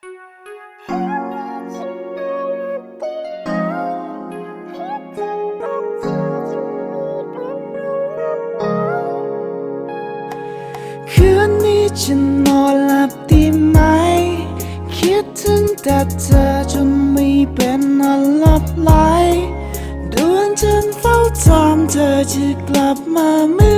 คืนนี้จะนอนหลับดีไหม คิดถึงแต่เธอจนไม่เป็นอันหลับไหลดวงจันทร์เฝ้าจอมเธอจะกลับมาเมื่อ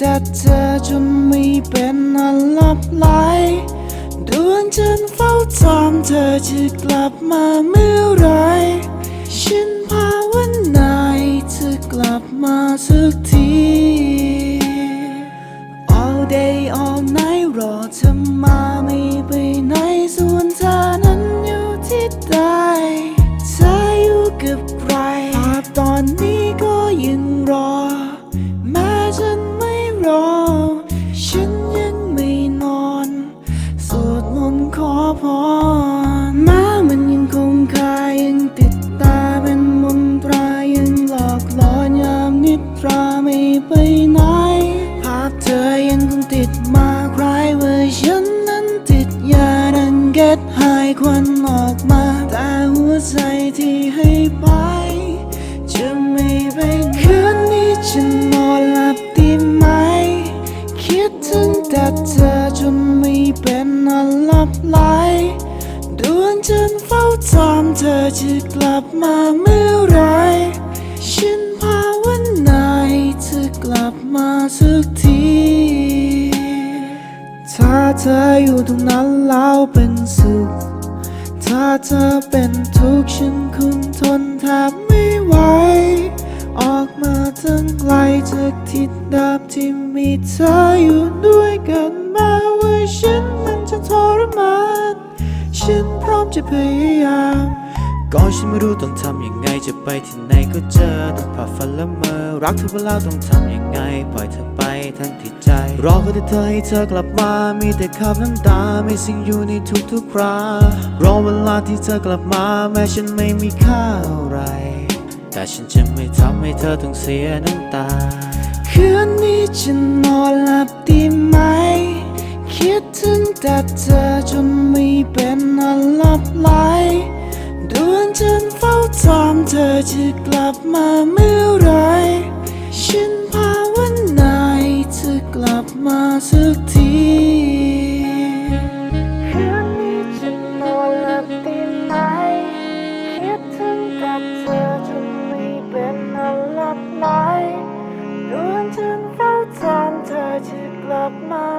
แต่เธอจนไม่เป็นอันลับไหลดวงจันทร์เฝ้าจอมเธอจะกลับมาเมื่อไร ฉันภาวนาให้เธอกลับมาสักที All day all ดังเก็ตหายควันออกมา แต่หัวใจที่ให้ไป จะไม่ไปคืนนี้จะนอนหลับดีไหม คิดถึงแต่เธอจนไม่เป็นอันหลับไหลดวงจันทร์เฝ้าจอมเธอจะกลับมาเมื่อ เธออยู่ตรงนั้นแล้วเป็นสุข ถ้าเธอเป็นทุกข์ฉันคงทนแทบไม่ไหว ออกมาทั้งไกลจากที่เดิมที่มีเธออยู่ด้วยกันม้ว่าฉันนั้นจะทรมาน ฉันพร้อมจะพยายามก่อนฉันไม่รู้ต้องทำยังไงจะไปที่ไหนก็เจอต้องผ่าฟันละเมอ รักเธอไปแล้วต้องทำยังไง ปล่อยเธอไปทั้งที่ใจ รอค่แต่เธอให้เธอกลับมา มีแต่คำน้ำตาไม่สิ่งอยู่ในทุกๆครารอเวลาที่เธอกลับมา แม้ฉันไม่มีค่าอะไร แต่ฉันจะไม่ทำให้เธอต้องเสียน้ำตา คืนนี้จะนอนหลับดีไหม คิดถึงแต่เธอจนไม่เป็นอันหลับไหลดวงจันเฝ้าจอมเธอจะกลับมาเมื่อ ฉันภาวนาให้เธอกลับมาสักทีคืนนี้จะนอนหลับดีไหมคิดถึงแต่เธอจนไม่เป็นอันหลับไหลดวงจันทร์เฝ้าจอมเธอจะกลับมา